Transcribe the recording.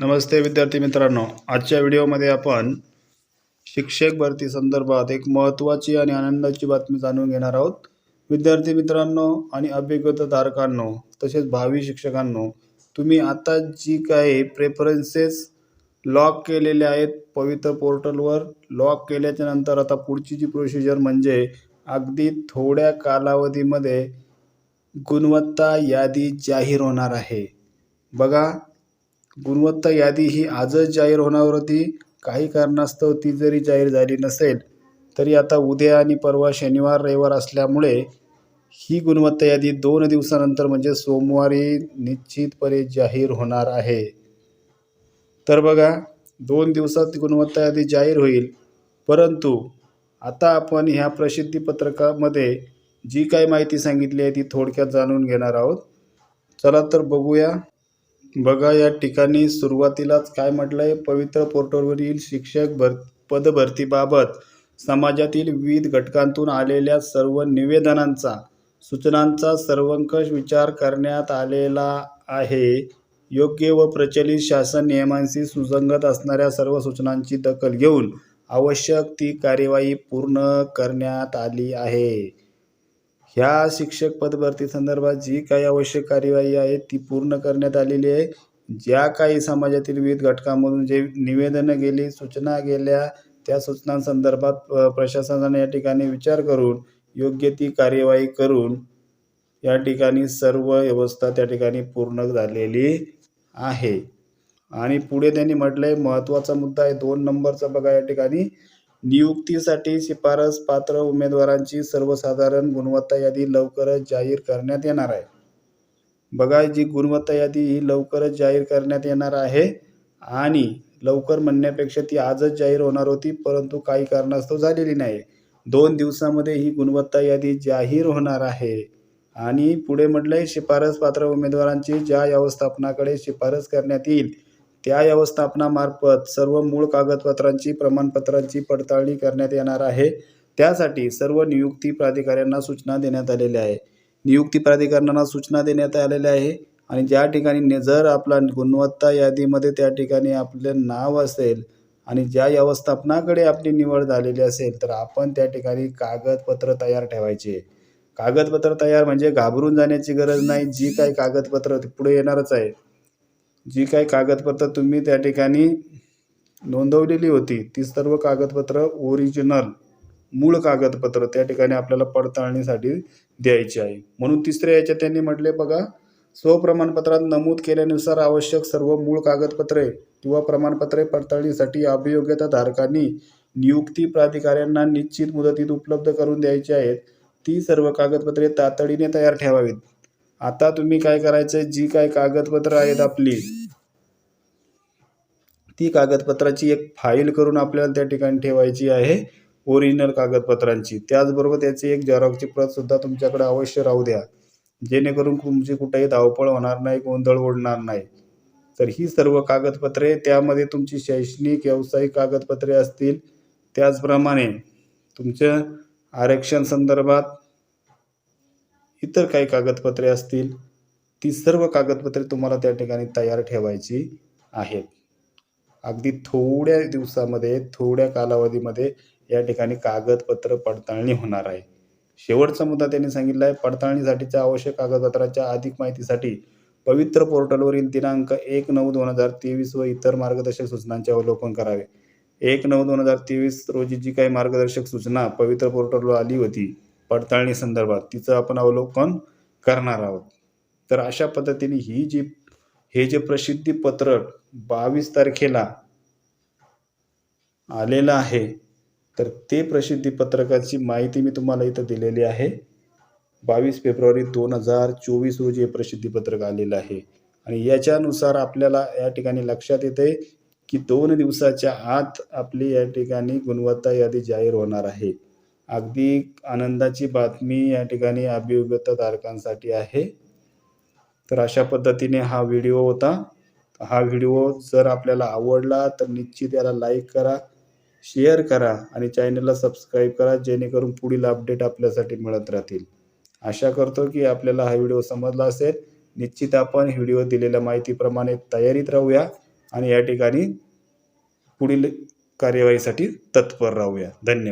नमस्ते विद्यार्थी मित्रांनो. आजच्या व्हिडिओमध्ये आपण शिक्षक भरती संदर्भात एक महत्त्वाची आणि आनंदाची बातमी जाणून घेणार आहोत. विद्यार्थी मित्रांनो आणि अभिज्ञताधारकांनो तसेच भावी शिक्षकांनो तुम्ही आता जी काही प्रेफरन्सेस लॉक केलेले आहेत पवित्र पोर्टलवर लॉक केल्याच्यानंतर आता पुढची जी प्रोसिजर म्हणजे अगदी थोड्या कालावधीमध्ये गुणवत्ता यादी जाहीर होणार आहे. बघा गुणवत्ता यादी ही आजच जाहीर होणार होती. काही कारणास्तव ती जरी जाहीर झाली नसेल तरी आता उद्या आणि परवा शनिवार रविवार असल्यामुळे ही गुणवत्ता यादी दोन दिवसानंतर म्हणजे सोमवारी निश्चितपणे जाहीर होणार आहे. तर बघा दोन दिवसात गुणवत्ता यादी जाहीर होईल. परंतु आता आपण ह्या प्रसिद्धीपत्रकामध्ये जी काही माहिती सांगितली आहे ती थोडक्यात जाणून घेणार आहोत. चला तर बघूया. बघा या ठिकाणी सुरुवातीलाच काय म्हटलं आहे पवित्र पोर्टलवरील शिक्षक भर पदभरतीबाबत समाजातील विविध घटकांतून आलेल्या सर्व निवेदनांचा सूचनांचा सर्वंकष विचार करण्यात आलेला आहे. योग्य व प्रचलित शासन नियमांशी सुसंगत असणाऱ्या सर्व सूचनांची दखल घेऊन आवश्यक ती कार्यवाही पूर्ण करण्यात आली आहे. ह्या शिक्षक पदभरती संदर्भात जी काही आवश्यक कार्यवाही आहे ती पूर्ण करण्यात आलेली आहे. ज्या काही समाजातील विविध घटकांमधून जे निवेदनं गेली सूचना गेल्या त्या सूचनांसंदर्भात प्रशासनाने या ठिकाणी विचार करून योग्य ती कार्यवाही करून या ठिकाणी सर्व व्यवस्था त्या ठिकाणी पूर्ण झालेली आहे. आणि पुढे त्यांनी म्हटलं आहे महत्त्वाचा मुद्दा आहे दोन नंबरचा बघा या ठिकाणी. नियुक्तीसाठी शिफारस पात्र उमेदवारांची सर्वसाधारण गुणवत्ता यादी लवकरच जाहीर करण्यात येणार आहे. बघा जी गुणवत्ता यादी ही लवकरच जाहीर करण्यात येणार आहे आणि लवकर म्हणण्यापेक्षा ती आजच जाहीर होणार होती परंतु काही कारणास्तव झालेली नाही. दोन दिवसामध्ये ही गुणवत्ता यादी जाहीर होणार आहे. आणि पुढे म्हटलं आहे शिफारस पात्र उमेदवारांची ज्या व्यवस्थापनाकडे शिफारस करण्यात येईल त्या व्यवस्थापनामार्फत सर्व मूळ कागदपत्रांची प्रमाणपत्रांची पडताळणी करण्यात येणार आहे. त्यासाठी सर्व नियुक्ती प्राधिकाऱ्यांना सूचना देण्यात आलेल्या आहे नियुक्ती प्राधिकरणांना सूचना देण्यात आलेल्या आहे आणि ज्या ठिकाणी जर आपला गुणवत्ता यादीमध्ये त्या ठिकाणी आपलं नाव असेल आणि ज्या व्यवस्थापनाकडे आपली निवड झालेली असेल तर आपण त्या ठिकाणी कागदपत्र तयार ठेवायचे. कागदपत्र तयार म्हणजे घाबरून जाण्याची गरज नाही. जी काही कागदपत्र पुढे येणारच आहे. जी काही कागदपत्र तुम्ही त्या ठिकाणी नोंदवलेली होती ती सर्व कागदपत्र ओरिजिनल मूळ कागदपत्र त्या ठिकाणी आपल्याला पडताळणीसाठी द्यायची आहे. म्हणून तिसऱ्या याच्यात त्यांनी म्हटले बघा स्वप्रमाणपत्रात नमूद केल्यानुसार आवश्यक सर्व मूळ कागदपत्रे किंवा प्रमाणपत्रे पडताळणीसाठी अभियोग्यता धारकांनी नियुक्ती प्राधिकाऱ्यांना निश्चित मुदतीत उपलब्ध करून द्यायची आहेत. ती सर्व कागदपत्रे तातडीने तयार ठेवावीत. आता तुम्ही काय करायचं जी काय कागदपत्र आहेत आपली ती कागदपत्राची एक फाईल करून आपल्याला त्या ठिकाणी ठेवायची आहे ओरिजिनल कागदपत्रांची. त्याचबरोबर त्याची एक झेरॉक्सची प्रतसुद्धा तुमच्याकडे अवश्य राहू द्या. जेणेकरून तुमची कुठेही धावपळ होणार नाही गोंधळ उडणार नाही. तर ही सर्व कागदपत्रे त्यामध्ये तुमची शैक्षणिक व्यावसायिक कागदपत्रे असतील. त्याचप्रमाणे तुमच्या आरक्षण संदर्भात इतर काही कागदपत्रे असतील ती सर्व कागदपत्रे तुम्हाला त्या ठिकाणी तयार ठेवायची आहेत. अगदी थोड्या दिवसामध्ये थोड्या कालावधीमध्ये या ठिकाणी कागदपत्र पडताळणी होणार आहे. शेवटचा मुद्दा त्यांनी सांगितला आहे पडताळणीसाठीच्या आवश्यक कागदपत्राच्या अधिक माहितीसाठी पवित्र पोर्टलवरील दिनांक एक नऊ दोन हजार तेवीस व इतर मार्गदर्शक सूचनांचे अवलोकन करावे. एक नऊ दोन हजार तेवीस रोजी जी काही मार्गदर्शक सूचना पवित्र पोर्टलवर आली होती पडताळणी संदर्भात तिचं आपण अवलोकन करणार आहोत. तर अशा पद्धतीने ही जी हे जे प्रसिद्धी पत्रक बावीस तारखेला आलेलं आहे तर ते प्रसिद्धी पत्रकाची माहिती मी तुम्हाला इथं दिलेली आहे. बावीस फेब्रुवारी दोन हजार चोवीस रोजी हे प्रसिद्धी पत्रक आलेलं आहे. आणि याच्यानुसार आपल्याला या ठिकाणी लक्षात येते की दोन दिवसाच्या आत आपली या ठिकाणी गुणवत्ता यादी जाहीर होणार आहे. अगदी आनंदाची बातमी या ठिकाणी अभियोग्यता धारकांसाठी आहे. तर अशा पद्धतीने हा व्हिडिओ होता. हा व्हिडिओ जर आपल्याला आवडला तर निश्चित याला लाईक करा शेअर करा आणि चॅनलला सबस्क्राईब करा जेणेकरून पुढील अपडेट आपल्यासाठी मिळत राहतील. आशा करतो की आपल्याला हा व्हिडिओ समजला असेल. निश्चित आपण व्हिडिओ दिलेल्या माहितीप्रमाणे तयारीत राहूया आणि या ठिकाणी पुढील कार्यवाहीसाठी तत्पर राहूया. धन्यवाद.